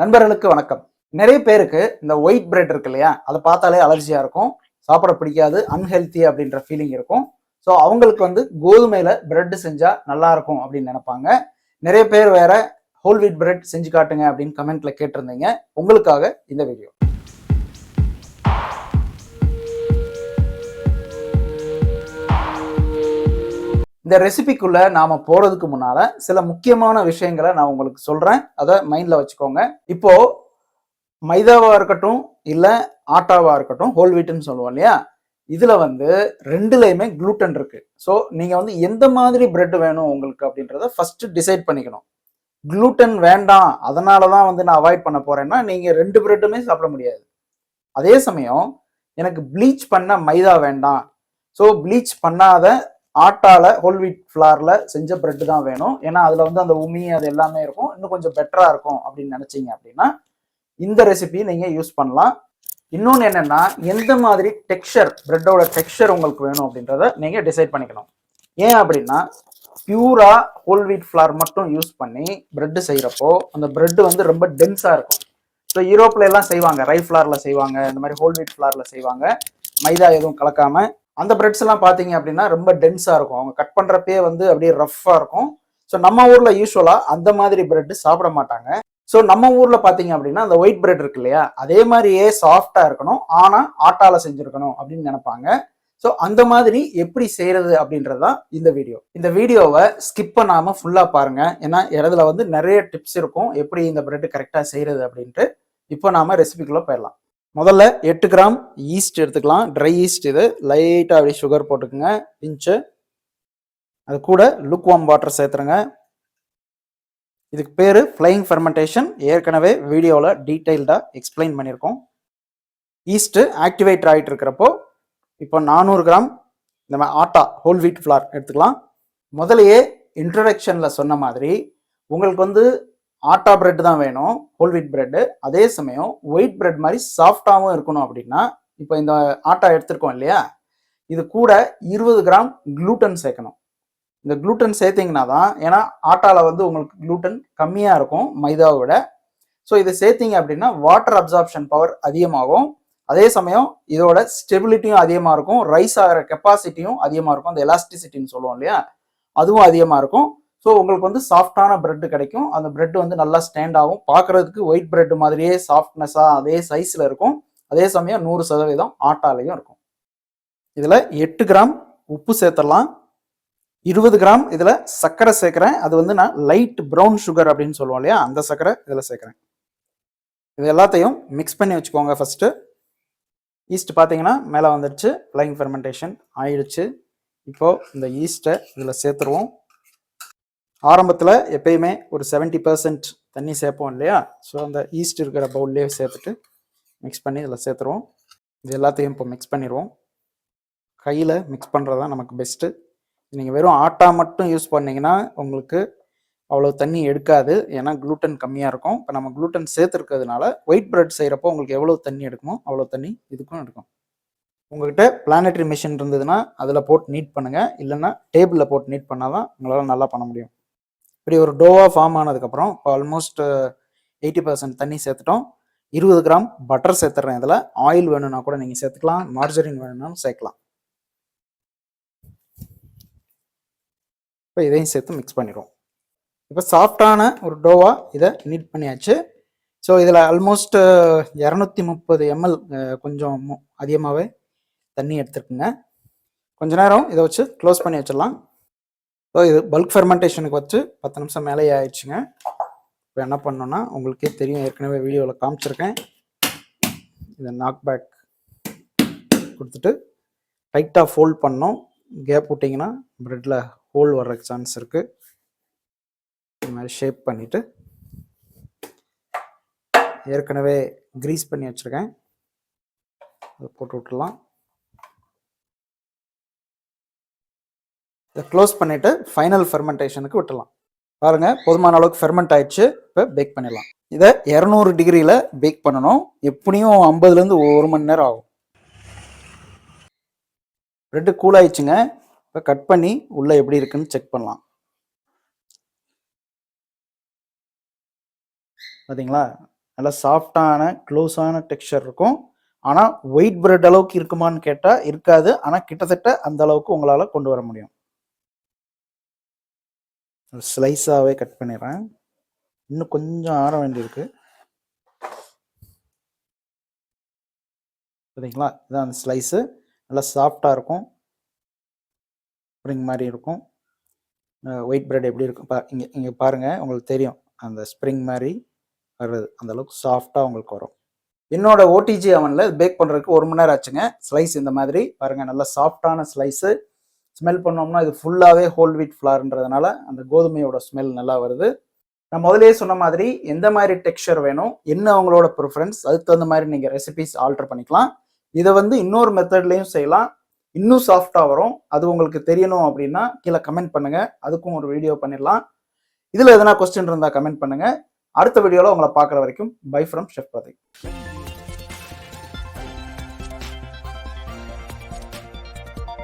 நண்பர்களுக்கு வணக்கம். நிறைய பேருக்கு இந்த ஒயிட் பிரெட் இருக்கு இல்லையா? அதை பார்த்தாலே அலர்ஜியா இருக்கும். சாப்பிட பிடிக்காது அன்ஹெல்த்தி அப்படின்ற ஃபீலிங் இருக்கும். ஸோ அவங்களுக்கு வந்து கோதுமையில பிரெட் செஞ்சா நல்லா இருக்கும் அப்படின்னு நினைப்பாங்க. நிறைய பேர் வேற ஹோல் வீட் பிரெட் செஞ்சு காட்டுங்க அப்படின்னு கமெண்ட்ல கேட்டிருந்தீங்க. உங்களுக்காக இந்த வீடியோ இந்த ரெசிபிக்குள்ள நாம போறதுக்கு முன்னால சில முக்கியமான விஷயங்களை நான் உங்களுக்கு சொல்றேன். அதை மைண்ட்ல வச்சுக்கோங்க. இப்போ மைதாவா இருக்கட்டும் இல்ல ஆட்டாவா இருக்கட்டும் ஹோல் வீட்டுன்னு சொல்லுவோம் இல்லையா? இதுல வந்து ரெண்டுலயுமே குளூட்டன் இருக்கு. ஸோ நீங்க வந்து எந்த மாதிரி பிரெட் வேணும் உங்களுக்கு அப்படின்றத ஃபர்ஸ்ட் டிசைட் பண்ணிக்கணும். குளூட்டன் வேண்டாம். அதனால தான் வந்து நான் அவாய்ட் பண்ண போறேன்னா நீங்க ரெண்டு பிரெட்டுமே சாப்பிட முடியாது. அதே சமயம் எனக்கு ப்ளீச் பண்ண மைதா வேண்டாம். ஸோ ப்ளீச் பண்ணாத ஆட்டால ஹோல் வீட் ஃப்ளார்ல செஞ்ச பிரெட் தான் வேணும். ஏன்னா அதுல வந்து அந்த உமி அது எல்லாமே இருக்கும். இன்னும் கொஞ்சம் பெட்டரா இருக்கும் அப்படின்னு நினைச்சீங்க அப்படின்னா இந்த ரெசிபி நீங்க யூஸ் பண்ணலாம். இன்னொன்று என்னன்னா எந்த மாதிரி டெக்ஸ்சர் பிரெட்டோட டெக்ஸ்சர் உங்களுக்கு வேணும் அப்படின்றத நீங்க டிசைட் பண்ணிக்கணும். ஏன் அப்படின்னா பியூரா ஹோல் வீட் ஃப்ளார் மட்டும் யூஸ் பண்ணி பிரெட் செய்யறப்போ அந்த பிரெட் வந்து ரொம்ப டென்ஸா இருக்கும். ஸோ யூரோப்ல எல்லாம் செய்வாங்க. ரை ஃப்ளார்ல செய்வாங்க. இந்த மாதிரி ஹோல் வீட் ஃப்ளார்ல செய்வாங்க. மைதா எதுவும் கலக்காம அந்த பிரெட்ஸ் எல்லாம் பார்த்தீங்க அப்படின்னா ரொம்ப டென்ஸாக இருக்கும். அவங்க கட் பண்ணுறப்பே வந்து அப்படியே ரஃப்பாக இருக்கும். ஸோ நம்ம ஊரில் யூஸ்வலாக அந்த மாதிரி பிரெட் சாப்பிட மாட்டாங்க. ஸோ நம்ம ஊரில் பார்த்தீங்க அப்படின்னா அந்த ஒயிட் பிரெட் இருக்கு இல்லையா? அதே மாதிரியே சாஃப்டாக இருக்கணும். ஆனால் ஆட்டால செஞ்சுருக்கணும் அப்படின்னு நினைப்பாங்க. ஸோ அந்த மாதிரி எப்படி செய்யறது அப்படின்றதான் இந்த வீடியோ இந்த வீடியோவை ஸ்கிப் பண்ணாமல் ஃபுல்லாக பாருங்க. ஏன்னா இடத்துல வந்து நிறைய டிப்ஸ் இருக்கும். எப்படி இந்த பிரெட் கரெக்டாக செய்யறது அப்படின்ட்டு. இப்போ நாம ரெசிபிக்குள்ளே போயிடலாம். முதல்ல எட்டு கிராம் ஈஸ்ட் எடுத்துக்கலாம். ட்ரை ஈஸ்ட் இது. லைட்டாக அப்படியே சுகர் போட்டுக்கோங்க. பிஞ்சு அது கூட லுக் வாம் வாட்டர் சேர்த்துருங்க. இதுக்கு பேர் ஃப்ளைங் ஃபெர்மெண்டேஷன் ஏற்கனவே வீடியோவில் டீட்டெயில்டாக எக்ஸ்பிளைன் பண்ணியிருக்கோம். ஈஸ்ட்டு ஆக்டிவேட் ஆகிட்டு இருக்கிறப்போ இப்போ நானூறு கிராம் இந்த மாதிரி ஆட்டா ஹோல் வீட் ஃப்ளார் எடுத்துக்கலாம். முதலையே இன்ட்ரடக்ஷனில் சொன்ன மாதிரி உங்களுக்கு வந்து ஆட்டா பிரெட் தான் வேணும் ஹோல் வீட் பிரெட்டு அதே சமயம் ஒயிட் பிரெட் மாதிரி சாஃப்டாகவும் இருக்கணும் அப்படின்னா இப்போ இந்த ஆட்டா எடுத்திருக்கோம் இல்லையா? இது கூட இருபது கிராம் குளூட்டன் சேர்க்கணும். இந்த குளூட்டன் சேர்த்தீங்கன்னா தான் ஏன்னா ஆட்டாவில் வந்து உங்களுக்கு குளூட்டன் கம்மியாக இருக்கும் மைதாவை விட. ஸோ இதை சேர்த்தீங்க அப்படின்னா வாட்டர் அப்சார்ப்ஷன் பவர் அதிகமாகும். அதே சமயம் இதோட ஸ்டெபிலிட்டியும் அதிகமாக இருக்கும் ரைஸ் ஆகிற கெப்பாசிட்டியும் அதிகமாக இருக்கும். அந்த எலாஸ்டிசிட்டின்னு சொல்லுவோம் இல்லையா? அதுவும் அதிகமாக இருக்கும். ஸோ உங்களுக்கு வந்து சாஃப்டான பிரெட் கிடைக்கும். அந்த பிரெட் வந்து நல்லா ஸ்டாண்ட் ஆகும். பார்க்கறதுக்கு ஒயிட் பிரெட் மாதிரியே சாஃப்ட்னஸாக அதே சைஸில் இருக்கும். அதே சமயம் நூறு சதவீதம் ஆட்டாலையும் இருக்கும். இதில் எட்டு கிராம் உப்பு சேர்த்துடலாம். இருபது கிராம் இதில் சர்க்கரை சேர்க்குறேன். அது வந்து நான் லைட் ப்ரௌன் சுகர் அப்படின்னு சொல்லுவோம் இல்லையா? அந்த சர்க்கரை இதில் சேர்க்குறேன். இது எல்லாத்தையும் மிக்ஸ் பண்ணி வச்சுக்கோங்க ஃபஸ்ட்டு ஈஸ்ட் பார்த்தீங்கன்னா மேலே வந்துடுச்சு. ஃப்ளைங் ஃபெர்மெண்டேஷன் ஆயிடுச்சு. இப்போது இந்த ஈஸ்ட்டை இதில் சேர்த்துருவோம். ஆரம்பத்தில் எப்பயுமே ஒரு செவன்ட்டி பர்சன்ட் தண்ணி சேர்ப்போம் இல்லையா? ஸோ அந்த ஈஸ்ட் இருக்கிற பவுல்லே சேர்த்துட்டு மிக்ஸ் பண்ணி இதில் சேர்த்துருவோம். இது எல்லாத்தையும் இப்போ மிக்ஸ் பண்ணிடுவோம் கையில் மிக்ஸ் பண்ணுறது தான் நமக்கு பெஸ்ட்டு நீங்கள் வெறும் ஆட்டா மட்டும் யூஸ் பண்ணிங்கன்னா உங்களுக்கு அவ்வளோ தண்ணி எடுக்காது. ஏன்னா க்ளூட்டன் கம்மியாக இருக்கும். இப்போ நம்ம க்ளூட்டன் சேர்த்துருக்கிறதுனால ஒயிட் பிரெட் செய்கிறப்போ உங்களுக்கு எவ்வளோ தண்ணி எடுக்குமோ அவ்வளோ தண்ணி இதுக்கும் எடுக்கும். உங்ககிட்ட பிளானட்ரி மிஷின் இருந்ததுன்னா அதில் போட்டு நீட் பண்ணுங்கள் இல்லைன்னா டேபிளில் போட்டு நீட் பண்ணால் தான் உங்களால் நல்லா பண்ண முடியும். இப்படி ஒரு டோவாக ஃபார்ம் ஆனதுக்கப்புறம் இப்போ ஆல்மோஸ்ட் எயிட்டி பர்சன்ட் தண்ணி சேர்த்துட்டோம். இருபது கிராம் பட்டர் சேர்த்துறேன் இதில். ஆயில் வேணும்னா கூட நீங்கள் சேர்த்துக்கலாம். மார்ஜரின் வேணும்னாலும் சேர்க்கலாம். இப்போ இதையும் சேர்த்து மிக்ஸ் பண்ணிடுவோம். இப்போ சாஃப்டான ஒரு டோவா இதை நீட் பண்ணியாச்சு. ஸோ இதில் ஆல்மோஸ்ட் இரநூத்தி முப்பது எம்எல் கொஞ்சம் அதிகமாகவே தண்ணி எடுத்துருக்குங்க. கொஞ்ச நேரம் இதை வச்சு க்ளோஸ் பண்ணி வச்சிடலாம். ஸோ இது பல்க் ஃபெர்மெண்டேஷனுக்கு வச்சு பத்து நிமிஷம் மேலே ஆயிடுச்சுங்க. இப்போ என்ன பண்ணோன்னா உங்களுக்கே தெரியும் ஏற்கனவே வீடியோவில் காமிச்சிருக்கேன். இதை நாக் பேக் கொடுத்துட்டு டைட்டாக ஃபோல்ட் பண்ணோம் கேப் விட்டிங்கன்னா ப்ரெட்டில் ஹோல் வர்றதுக்கு சான்ஸ் இருக்குது இது மாதிரி ஷேப் பண்ணிவிட்டு ஏற்கனவே க்ரீஸ் பண்ணி வச்சுருக்கேன். அதை போட்டு விட்டுலாம் இதை க்ளோஸ் பண்ணிவிட்டு ஃபைனல் ஃபெர்மெண்டேஷனுக்கு விட்டுலாம் பாருங்க போதுமான அளவுக்கு ஃபெர்மெண்ட் ஆயிடுச்சு. இப்போ பேக் பண்ணிடலாம். இதை இரநூறு டிகிரியில் பேக் பண்ணணும். எப்படியும் ஐம்பதுலேருந்து ஒரு மணி நேரம் ஆகும். ரெட்டு கூல் ஆயிடுச்சுங்க. இப்போ கட் பண்ணி உள்ளே எப்படி இருக்குன்னு செக் பண்ணலாம். பார்த்தீங்களா நல்லா சாஃப்டான க்ளோஸான டெக்ஸ்சர் இருக்கும். ஆனால் ஒயிட் பிரெட் அளவுக்கு இருக்குமான்னு கேட்டால் இருக்காது. ஆனால் கிட்டத்தட்ட அந்த அளவுக்கு உங்களால் கொண்டு வர முடியும். ஸ்லைஸாகவே கட் பண்ணிடுறேன். இன்னும் கொஞ்சம் ஆற வேண்டியிருக்கு. சரிங்களா? இதான் அந்த ஸ்லைஸு நல்லா சாஃப்டாக இருக்கும். ஸ்ப்ரிங் மாதிரி இருக்கும். ஒயிட் பிரெட் எப்படி இருக்கும்? பா இங்கே இங்கே பாருங்கள் உங்களுக்கு தெரியும். அந்த ஸ்ப்ரிங் மாதிரி வர்றது. அந்த அளவுக்கு சாஃப்டாக உங்களுக்கு வரும். என்னோட ஓடிஜி அவனில் பேக் பண்ணுறதுக்கு ஒரு மணி நேரம் ஆச்சுங்க. ஸ்லைஸ் இந்த மாதிரி. பாருங்கள் நல்லா சாஃப்டான ஸ்லைஸு ஸ்மெல் பண்ணோம்னா இது ஃபுல்லாகவே ஹோல் வீட் ஃப்ளார்ன்றதுனால அந்த கோதுமையோட ஸ்மெல் நல்லா வருது. நான் முதலே சொன்ன மாதிரி எந்த மாதிரி டெக்ஸ்சர் வேணும் என்ன அவங்களோட ப்ரிஃபரன்ஸ் அதுக்கு தகுந்த மாதிரி நீங்கள் ரெசிபிஸ் ஆல்டர் பண்ணிக்கலாம். இதை வந்து இன்னொரு மெத்தட்லேயும் செய்யலாம். இன்னும் சாஃப்டாக வரும். அது உங்களுக்கு தெரியணும் அப்படின்னா கீழே கமெண்ட் பண்ணுங்கள் அதுக்கும் ஒரு வீடியோ பண்ணிடலாம். இதில் எதனா கொஸ்டின் இருந்தால் கமெண்ட் பண்ணுங்கள் அடுத்த வீடியோவில் உங்களை பார்க்குற வரைக்கும் பை ஃப்ரம் ஷெஃப் பிரதீப்